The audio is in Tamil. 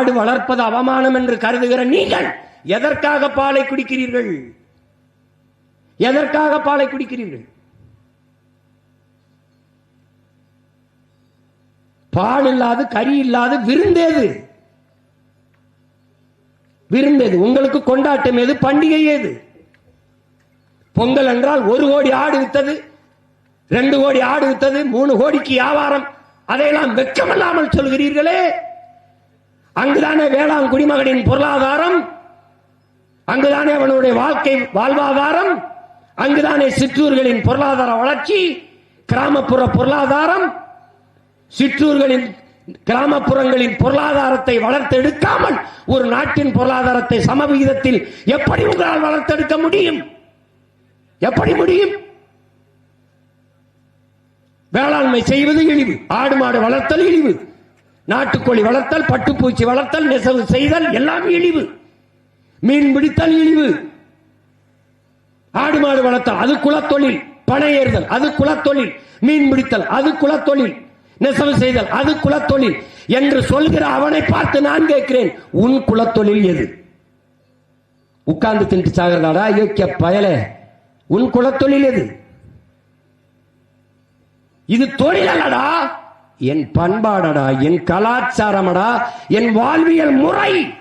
ஆடு வளர்ப்பது அவமானம் என்று கருதுகிற நீங்கள் எதற்காக பாலை குடிக்கிறீர்கள்? எதற்காக பாலை குடிக்கிறீர்கள்? பால் இல்லாது கறி இல்லாது விருந்தேது விருந்தேது உங்களுக்கு கொண்டாட்டம் ஏது பண்டிகை ஏது பொங்கல் என்றால் ஒரு கோடி ஆடு வித்தது ரெண்டு கோடி ஆடு வித்தது மூணு கோடிக்கு வியாபாரம். அதையெல்லாம் வெக்கமில்லாமல் சொல்கிறீர்களே. அங்குதானே வேளாண் குடிமகனின் பொருளாதாரம் அங்குதானே அவனுடைய வாழ்க்கை வாழ்வாதாரம் அங்குதானே சிற்றூர்களின் பொருளாதார வளர்ச்சி கிராமப்புற பொருளாதாரம் சிற்றூர்களின் கிராமப்புறங்களின் பொருளாதாரத்தை வளர்த்தெடுக்காமல் ஒரு நாட்டின் பொருளாதாரத்தை சமவிகிதத்தில் எப்படி உங்களால் வளர்த்தெடுக்க முடியும்? எப்படி முடியும்? வேளாண்மை செய்வது இழிவு ஆடு மாடு வளர்த்தல் இழிவு நாட்டுக்கோழி வளர்த்தல் பட்டுப்பூச்சி வளர்த்தல் நெசவு செய்தல் எல்லாம் இழிவு. மீன் பிடித்தல் இழிவு. ஆடு மாடு வளர்த்தல் அது குலத்தொழில். பனை ஏறுதல் அது குலத்தொழில். மீன் பிடித்தல் அது குலத்தொழில். நெசவு செய்தல் அது குலத்தொழில். என்று சொல்கிற அவனை பார்த்து நான் கேட்கிறேன் உன் குலத்தொழில் எது? உட்கார்ந்து தின்ட்டு சாகிறதாடா யோக்கிய பயல உன் குலத்தொழில் எது? இது தொழில் அல்லடா என் பண்பாடடா என் கலாச்சாரமடா என் வாழ்வியல் முறை.